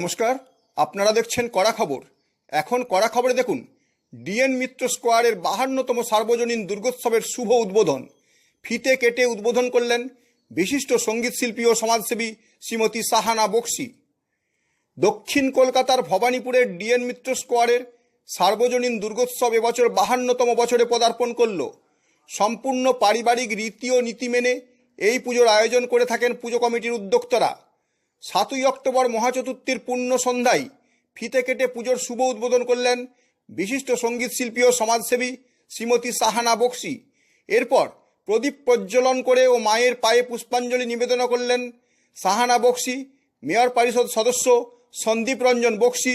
নমস্কার, আপনারা দেখছেন কড়া খবর। এখন কড়া খবরে দেখুন, ডিএন মিত্র স্কোয়ারের বাহান্নতম সার্বজনীন দুর্গোৎসবের শুভ উদ্বোধন। ফিতে কেটে উদ্বোধন করলেন বিশিষ্ট সংগীত শিল্পী ও সমাজসেবী শ্রীমতী সাহানা বক্সি। দক্ষিণ কলকাতার ভবানীপুরের ডিএন মিত্র স্কোয়ারের সার্বজনীন দুর্গোৎসব এবছর বাহান্নতম বছরে পদার্পণ করল। সম্পূর্ণ পারিবারিক রীতি ও নীতি মেনে এই পুজোর আয়োজন করে থাকেন পুজো কমিটির উদ্যোক্তারা। সাতই অক্টোবর মহাচতুর্থীর পূর্ণ সন্ধ্যায় ফিতে কেটে পুজোর শুভ উদ্বোধন করলেন বিশিষ্ট সংগীত শিল্পী ও সমাজসেবী শ্রীমতী সাহানা বক্সি। এরপর প্রদীপ প্রজ্বলন করে ও মায়ের পায়ে পুষ্পাঞ্জলি নিবেদন করলেন সাহানা বক্সি, মেয়র পরিষদ সদস্য সন্দীপ রঞ্জন বক্সি,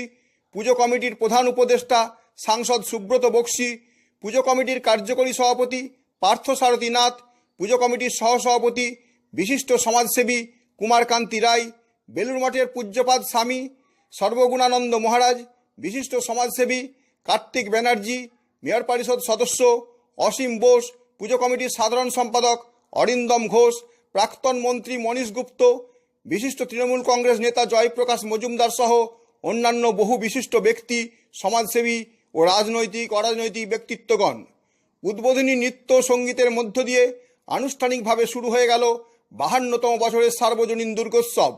পুজো কমিটির প্রধান উপদেষ্টা সাংসদ সুব্রত বক্সি, পুজো কমিটির কার্যকরী সভাপতি পার্থ সারথী নাথ, পুজো কমিটির সহসভাপতি বিশিষ্ট সমাজসেবী কুমারকান্তি রায় বেলুর মঠের পূজ্যপাদ স্বামী সর্বগুণানন্দ মহারাজ, বিশিষ্ট সমাজসেবী কার্তিক ব্যানার্জি, মেয়র পরিষদ সদস্য অসীম বোস, পুজো কমিটির সাধারণ সম্পাদক অরিন্দম ঘোষ, প্রাক্তন মন্ত্রী মনীশ গুপ্ত, বিশিষ্ট তৃণমূল কংগ্রেস নেতা জয়প্রকাশ মজুমদার সহ অন্যান্য বহু বিশিষ্ট ব্যক্তি, সমাজসেবী ও রাজনৈতিক, অরাজনৈতিক ব্যক্তিত্বগণ। উদ্বোধনী নৃত্য সঙ্গীতের মধ্য দিয়ে আনুষ্ঠানিকভাবে শুরু হয়ে গেল বাহান্নতম বছরের সার্বজনীন দুর্গোৎসব।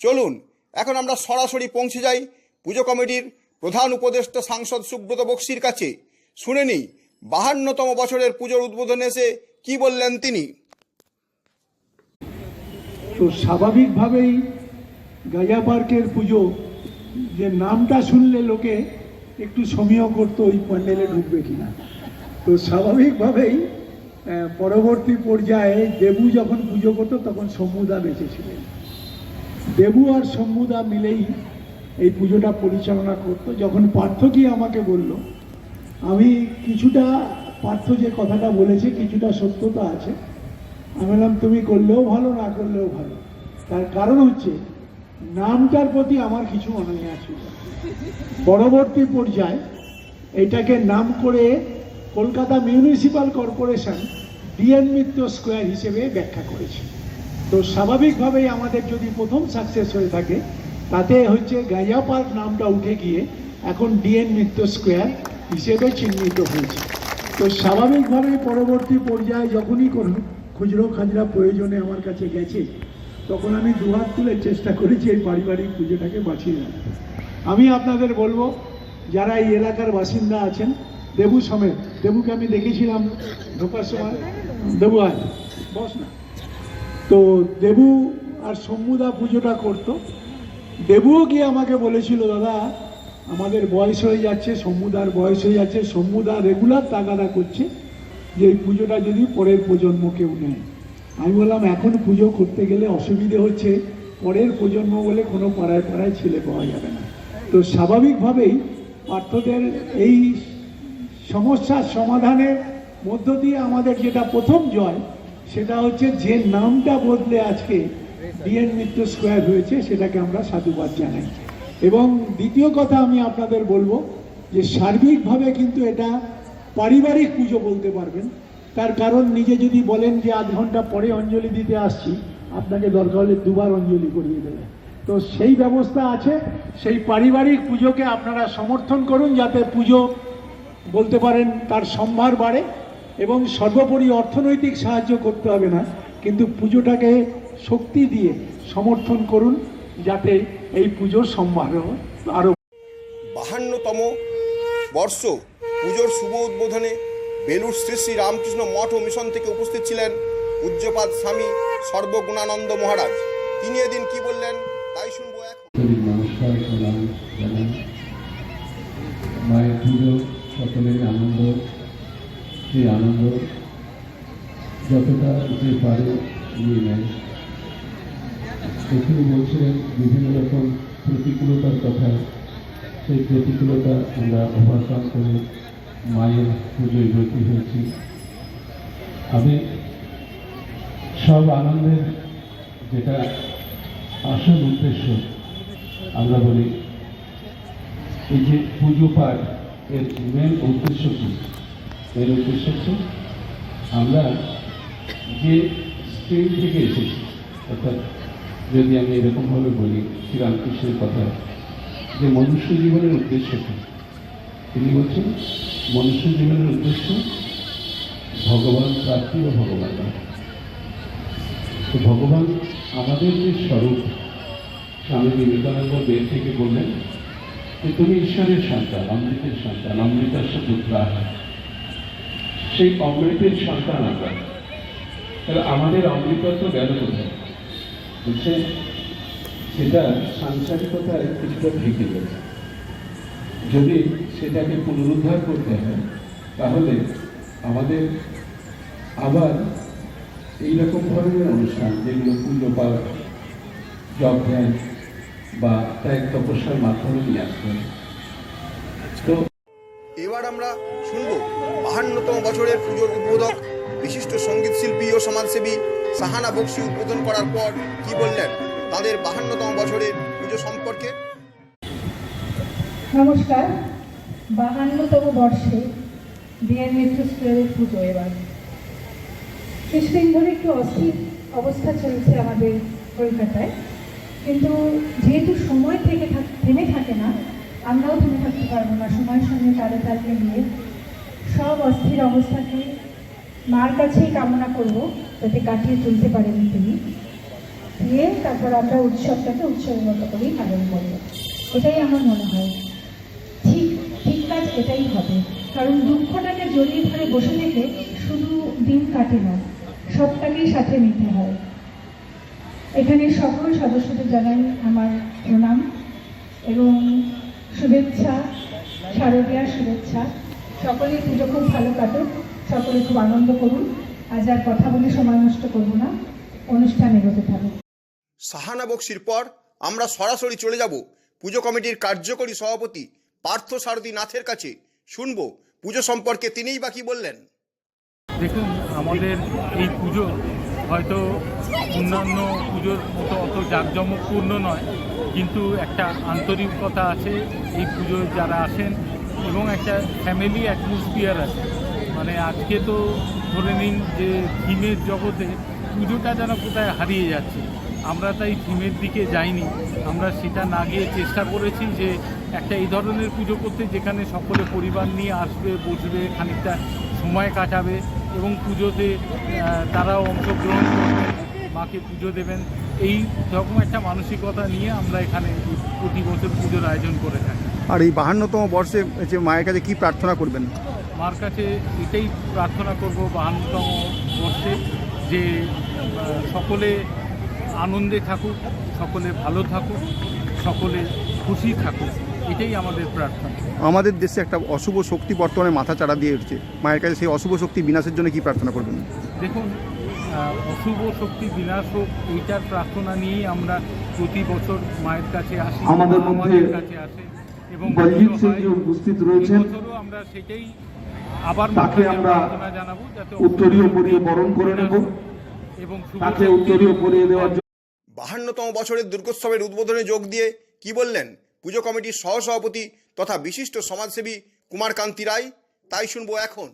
চলুন, এখন আমরা সরাসরি পৌঁছে যাই পুজো কমিটির প্রধান উপদেষ্টা সাংসদ সুব্রত বক্সির কাছে। শুনে নিই, বাহান্নতম বছরের পুজোর উদ্বোধনে এসে কি বললেন তিনি? তো স্বাভাবিকভাবেই গাজা পার্কের পুজো, যে নামটা শুনলে লোকে একটু সমীহ করতো ওই প্যান্ডেলে ঢুকবে কিনা। তো স্বাভাবিকভাবেই পরবর্তী পর্যায়ে দেবু যখন পুজো করতো, তখন শম্ভুদা বেঁচেছিলেন দেবু আর শম্ভুদা মিলেই এই পুজোটা পরিচালনা করতো। যখন পার্থ গিয়ে আমাকে বলল, আমি কিছুটা পার্থ যে কথাটা বলেছে, কিছুটা সত্যতা আছে। আমি বললাম, তুমি করলেও ভালো, না করলেও ভালো। তার কারণ হচ্ছে, নামটার প্রতি আমার কিছু অনীহা ছিল। পরবর্তী পর্যায়ে এটাকে নাম করে Kolkata municipal corporation D N Mitra square হিসেবে ব্যাখ্যা করেছে। তো স্বাভাবিকভাবেই আমাদের যদি প্রথম সাকসেস হয়ে থাকে, তাতে হচ্ছে গাজা পার্ক নামটা উঠে গিয়ে এখন ডিএন মিত্র স্কোয়ার হিসেবে চিহ্নিত হয়েছে। তো স্বাভাবিকভাবেই পরবর্তী পর্যায়ে যখনই কোনো খুচরো খাজরা প্রয়োজনে আমার কাছে গেছে, তখন আমি দুহাত তুলে চেষ্টা করেছি এই পারিবারিক পুজোটাকে বাঁচিয়ে রাখতে আমি আপনাদের বলব, যারা এই এলাকার বাসিন্দা আছেন, দেবু সমেত, দেবুকে আমি দেখেছিলাম ঢোকার সময়। দেবু আয়। বস না। তো দেবু আর শম্ভুদা পুজোটা করতো। দেবুও গিয়ে আমাকে বলেছিল, দাদা, আমাদের বয়স হয়ে যাচ্ছে শম্ভুদার বয়স হয়ে যাচ্ছে শম্ভুদা রেগুলার তাগাদা করছে যে এই পুজোটা যদি পরের প্রজন্ম কেউ নেয়। আমি বললাম, এখন পুজো করতে গেলে অসুবিধে হচ্ছে, পরের প্রজন্ম বলে কোনো পাড়ায় পাড়ায় ছেলে পাওয়া যাবে না। তো স্বাভাবিকভাবেই পার্থদের এই সমস্যার সমাধানের মধ্য দিয়ে আমাদের যেটা প্রথম জয় সেটা হচ্ছে যে নামটা বদলে আজকে ডিএন মিত্র স্কোয়ার হয়েছে, সেটাকে আমরা সাধুবাদ জানাই। এবং দ্বিতীয় কথা আমি আপনাদের বলব যে সার্বিকভাবে কিন্তু এটা পারিবারিক পুজো বলতে পারবেন। তার কারণ নিজে যদি বলেন যে আধ ঘণ্টা পরে অঞ্জলি দিতে আসছি, আপনাকে দরকার হলে দুবার অঞ্জলি করিয়ে দেবে। তো সেই ব্যবস্থা আছে, সেই পারিবারিক পুজোকে আপনারা সমর্থন করুন যাতে পুজো বলতে পারেন তার সম্ভার বাড়ে। এবং সর্বোপরি অর্থনৈতিক সাহায্য করতে হবে না কিন্তু পুজোটাকে শক্তি দিয়ে সমর্থন করুন যাতে এই পুজোর সম্ভার আরও বাহান্নতম বর্ষ পুজোর শুভ উদ্বোধনে বেলুর শ্রী শ্রী রামকৃষ্ণ মঠ ও মিশন থেকে উপস্থিত ছিলেন পূজ্যপাদ স্বামী সর্বগুণানন্দ মহারাজ। তিনি এদিন কি বললেন তাই শুনব এখন। নমস্কার জানাই মায়ের পুজো সকলের আনন্দ সেই আনন্দ যতটা যে পারে নিয়ে নেয়। এখানে বলছিলেন বিভিন্ন রকম প্রতিকূলতার কথা। সেই প্রতিকূলতা আমরা ওভারকাম করে মায়ের পুজোয় ব্রতী হয়েছি। আমি সব আনন্দের যেটা আসল উদ্দেশ্য আমরা বলি, এই যে পুজো পাঠ এর মেন উদ্দেশ্য কি? এর উদ্দেশ্য হচ্ছে আমরা যে স্টেজ থেকে এসেছি, অর্থাৎ যদি আমি এরকমভাবে বলি শ্রীরামকৃষ্ণের কথা, যে মনুষ্য জীবনের উদ্দেশ্য কি? তিনি বলছেন, মনুষ্য জীবনের উদ্দেশ্য ভগবান প্রাপ্তি ও ভগবান তো ভগবান আমাদের যে স্বরূপ, স্বামী বিবেকানন্দ বের থেকে বললেন যে তুমি ঈশ্বরের সন্তান, অমৃতের সন্তান অমৃতাস্য পুত্রা সেই অমৃতের সন্তান আমরা তাহলে আমাদের অমৃতত্ব গেল কোথায়? বলছে সেটা সাংসারিকতায় কিছুটা ঢেকে গেছে। যদি সেটাকে পুনরুদ্ধার করতে হয়, তাহলে আমাদের আবার এইরকম ধরনের অনুষ্ঠান, যেগুলো পুজো পাঠ জব ধ্যান বা ত্যাগ তপস্যার মাধ্যমে নিয়ে আসতে তো এবার আমরা শুনব বাহান্নতম বছরের পুজোর উদ্বোধক, বিশিষ্ট সংগীত শিল্পী ও সমাজসেবী সাহানা বক্সি উদ্বোধন করার পর কি বললেন তাদের বাহান্নতম বছরের পুজো সম্পর্কে? নমস্কার। বাহান্নতম বর্ষে মৃত্যু স্কুলের পুজো এবার। কিছুদিন ধরে একটু অস্থির অবস্থা চলছে আমাদের কলকাতায়। কিন্তু যেহেতু সময় থাক- থেমে থাকে না আমরাও থেমে থাকতে পারব না, সময়ের সঙ্গে তালে তালে নিয়ে সব অস্থির অবস্থাকে মার কাছেই কামনা করব, যাতে কাটিয়ে তুলতে পারেন তিনি। দিয়ে তারপর আমরা উৎসবটাকে উৎসবের মতো করেই পালন করব। এটাই আমার মনে হয়। ঠিক ঠিক কাজ এটাই হবে। কারণ দুঃখটাকে জড়িয়ে ধরে বসে থেকে শুধু দিন কাটে না, সবটাকেই সাথে নিতে হয়। এখানে সকল সদস্যদের জানাই আমার প্রণাম এবং শুভেচ্ছা শারদীয়ার শুভেচ্ছা। সকলেই পুজো খুব ভালো কাটুক সকলে খুব আনন্দ করুন আজ আর কথা বলে সময় নষ্ট করব না। অনুষ্ঠান এগোতে থাকুক। সাহানা বক্সির পর আমরা সরাসরি চলে যাব পুজো কমিটির কার্যকরী সভাপতি পার্থ সারথী নাথের কাছে। শুনব পুজো সম্পর্কে তিনিই বাকি বললেন? দেখুন আমাদের এই পুজো হয়তো অন্যান্য পুজোর মতো অত জাঁকজমকপূর্ণ নয়। কিন্তু একটা আন্তরিকতা আছে, এই পুজোয় যারা আসেন এবং একটা ফ্যামিলি অ্যাটমসফিয়ার আছে। মানে আজকে তো ধরে নিন যে থিমের জগতে পুজোটা যেন কোথায় হারিয়ে যাচ্ছে। আমরা তাই থিমের দিকে যাইনি। আমরা সেটা না গিয়ে চেষ্টা করেছি যে একটা এই ধরনের পুজো করতে যেখানে সকলে পরিবার নিয়ে আসবে, বসবে, খানিকটা সময় কাটাবে এবং পুজোতে তারাও অংশগ্রহণ করবেন মাকে পুজো দেবেন। এই রকম একটা মানসিকতা নিয়ে আমরা এখানে প্রতি বছর পুজোর আয়োজন করে থাকি। আর এই বাহান্নতম বর্ষে যে মায়ের কাছে কি প্রার্থনা করবেন? মার কাছে এটাই প্রার্থনা করব বাহান্নতম বর্ষে যে সকলে আনন্দে থাকুক সকলে ভালো থাকুক সকলে খুশি থাকুক এটাই আমাদের প্রার্থনা। আমাদের দেশে একটা অশুভ শক্তি বর্তমানে মাথা চাড়া দিয়ে উঠছে মায়ের কাছে সেই অশুভ শক্তি বিনাশের জন্য কি প্রার্থনা করবেন? দেখুন অশুভ শক্তি বিনাশ হোক এইটার প্রার্থনা নিয়েই আমরা প্রতি বছর মায়ের কাছে আসি আমাদের মধ্যে কাছে আসে এবং উপস্থিত রয়েছেন আমরা সেটাই আবার তাকে আমরা জানাব যাতে উত্তরীয় পরিয়ে বরণ করে নেব। এবং তাকে উত্তরীয় পরিয়ে দেওয়ার জন্য বাহান্নতম বছরের দুর্গোৎসবের উদ্বোধনে যোগ দিয়ে কি বললেন পুজো কমিটির সহসভাপতি তথা বিশিষ্ট সমাজসেবী কুমার কান্তি রায়? তাই শুনব এখন।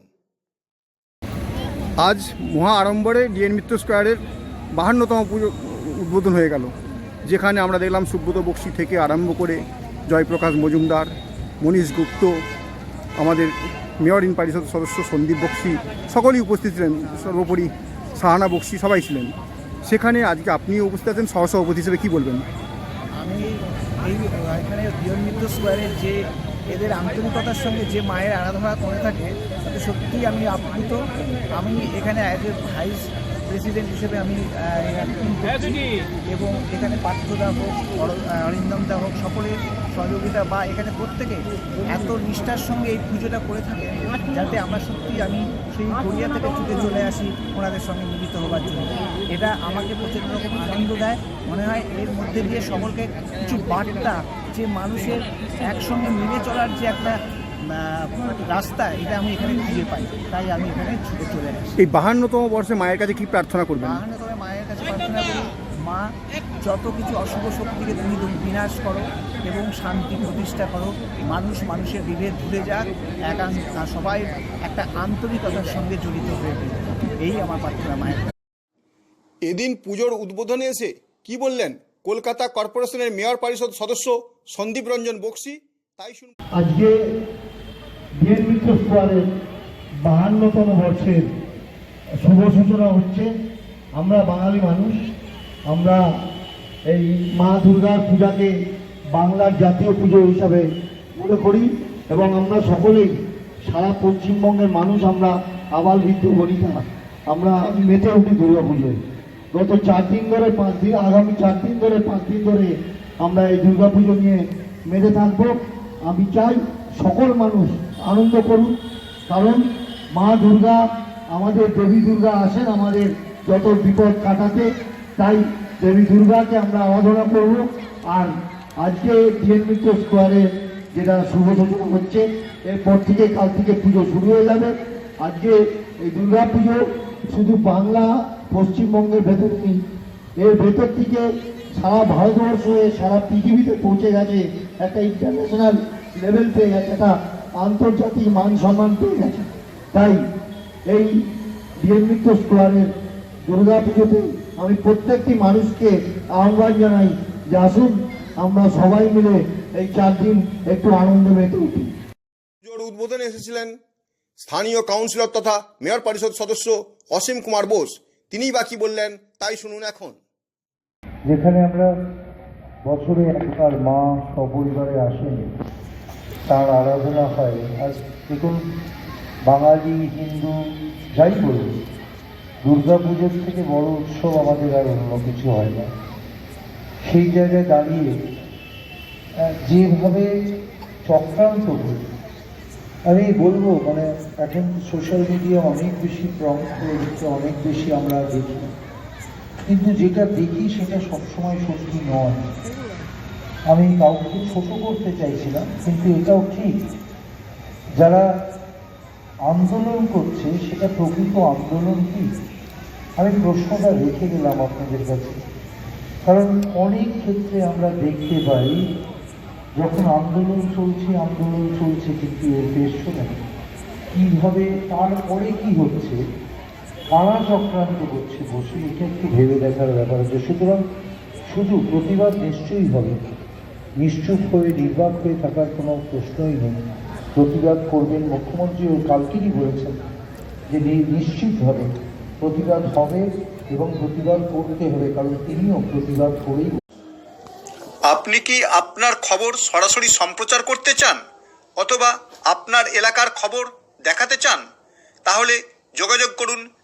আজ মহা আড়ম্বরে ডিএন মিত্র স্কোয়ারের বাহান্নতম পুজো উদ্বোধন হয়ে গেল। যেখানে আমরা দেখলাম সুব্রত বক্সি থেকে আরম্ভ করে জয়প্রকাশ মজুমদার, মনীষ গুপ্ত, আমাদের মেয়র ইন পরিষদ সদস্য সন্দীপ বক্সি, সকলেই উপস্থিত ছিলেন। সর্বোপরি সাহানা বক্সি সবাই ছিলেন। সেখানে আজকে আপনি উপস্থিত আছেন, সহসভাপতি হিসেবে কী বলবেন? আমি এই এখানে মিত্র স্কোয়ারের যে এদের আন্তরিকতার সঙ্গে যে মায়ের আরাধনা করে থাকে, তাতে সত্যিই আমি আপ্লুত আমি এখানে অ্যাজ এ ভাইস প্রেসিডেন্ট হিসেবে আমি। এবং এখানে পার্থদা হোক অরিন্দমদা হোক, সকলের সহযোগিতা বা এখানে প্রত্যেকে এত নিষ্ঠার সঙ্গে এই পুজোটা করে থাকে, যাতে আমরা সত্যি আমি সেই গড়িয়া থেকে ছুটে চলে আসি ওনাদের সঙ্গে মিলিত হবার জন্য এটা আমাকে প্রচণ্ড রকম আনন্দ দেয় মনে হয় এর মধ্যে দিয়ে সকলকে কিছু বার্তা যে মানুষের একসঙ্গে মিলে চলার যে একটা রাস্তা এটা আমি এখানে খুঁজে পাই তাই আমি এখানে ছুটে চলে আসি এই বাহান্নতম বর্ষে মায়ের কাছে কি প্রার্থনা করবেন বাহান্ন তবে মায়ের কাছে প্রার্থনা করি মা যত কিছু অশুভ শক্তিকে তুমি তুমি বিনাশ করো এবং শান্তি প্রতিষ্ঠা করো মানুষ মানুষের বিভেদ ভুলে যাক একান্ত সবাই একটা আন্তরিকতার সঙ্গে জড়িত হয়ে ওঠে। এই আমার প্রার্থনা মায়ের কাছে। এদিন পুজোর উদ্বোধনে এসে কি বললেন কলকাতা কর্পোরেশনের মেয়র পরিষদ সদস্য সন্দীপ রঞ্জন বক্সি, তাই শুনুন আজকে বিএন মিত্র বাহান্নতম বর্ষের শুভ সূচনা হচ্ছে, আমরা বাঙালি মানুষ, আমরা এই মা দুর্গার পূজাকে বাংলার জাতীয় পুজো হিসাবে মনে করি, এবং আমরা সকলেই সারা পশ্চিমবঙ্গের মানুষ, আমরা আবাল বৃদ্ধ বনিতা, আমরা মেতে উঠি দুর্গা পুজোয়। গত চার দিন ধরে পাঁচ দিন, আগামী চার দিন ধরে পাঁচ দিন ধরে আমরা এই দুর্গা পুজো নিয়ে মেতে থাকব। আমি চাই সকল মানুষ আনন্দ করুন, কারণ মা দুর্গা, আমাদের দেবী দুর্গা আসেন আমাদের যত বিপদ কাটাতে, তাই দেবী দুর্গাকে আমরা আরাধনা করব। আর আজকে ডিএন মিত্র স্কোয়ারে যেটা শুভ হচ্ছে, এরপর থেকে কাল থেকে পুজো শুরু হয়ে যাবে। আজকে এই দুর্গা পুজো শুধু বাংলা, পশ্চিমবঙ্গের ভেতর নেই, এর ভেতর থেকে সারা ভারতবর্ষ সারা পৃথিবীতে পৌঁছে গেছে, একটা ইন্টারন্যাশনাল লেভেল পেয়ে গেছে, একটা আন্তর্জাতিক মান সম্মান পেয়ে গেছে। তাই এই বিএন স্কোয়ারের দুর্গা পুজোতে আমি প্রত্যেকটি মানুষকে আহ্বান জানাই যে আসুন, আমরা সবাই মিলে এই চার দিন একটু আনন্দ মেতে উঠি। পুজোর উদ্বোধনে এসেছিলেন স্থানীয় কাউন্সিলর তথা মেয়র পরিষদ সদস্য অসীম কুমার বোস। তিনিই বাকি বললেন, তাই শুনুন এখন। যেখানে আমরা বছরে একবার মা সপরিবারে আসেন, তার আরাধনা হয়। আর দেখুন, বাঙালি, হিন্দু, যাই বলুন দুর্গা পুজোর থেকে বড় উৎসব আমাদের আর অন্য কিছু হয় না। সেই জায়গায় দাঁড়িয়ে যেভাবে চক্রান্ত করে, আমি বলব মানে এখন সোশ্যাল মিডিয়া অনেক বেশি প্রমুখ হয়ে অনেক বেশি আমরা দেখি। কিন্তু যেটা দেখি সেটা সবসময় সত্যি নয়। আমি কাউকে ছোট করতে চাইছিলাম, কিন্তু এটাও ঠিক। যারা আন্দোলন করছে, সেটা প্রকৃত আন্দোলন কি? আমি প্রশ্নটা রেখে গেলাম আপনাদের কাছে। কারণ অনেক ক্ষেত্রে আমরা দেখতে পাই, যখন আন্দোলন চলছে আন্দোলন চলছে, কিন্তু এর পেছনে কীভাবে, তারপরে কি হচ্ছে কারা চক্রান্ত করছে বসে, এটা একটু ভেবে দেখার ব্যাপার আছে। সুতরাং শুধু প্রতিবাদ নিশ্চয়ই হবে। নিশ্চুপ হয়ে, নির্বাক হয়ে থাকার কোনো প্রশ্নই নেই। প্রতিবাদ করবেন মুখ্যমন্ত্রীও কালকেরই বলেছেন যে নিশ্চিতভাবে প্রতিবাদ হবে এবং প্রতিবাদ করতে হবে, কারণ তিনিও প্রতিবাদ করেই আপনি কি আপনার খবর সরাসরি সম্প্রচার করতে চান? অথবা আপনার এলাকার খবর দেখাতে চান? তাহলে যোগাযোগ করুন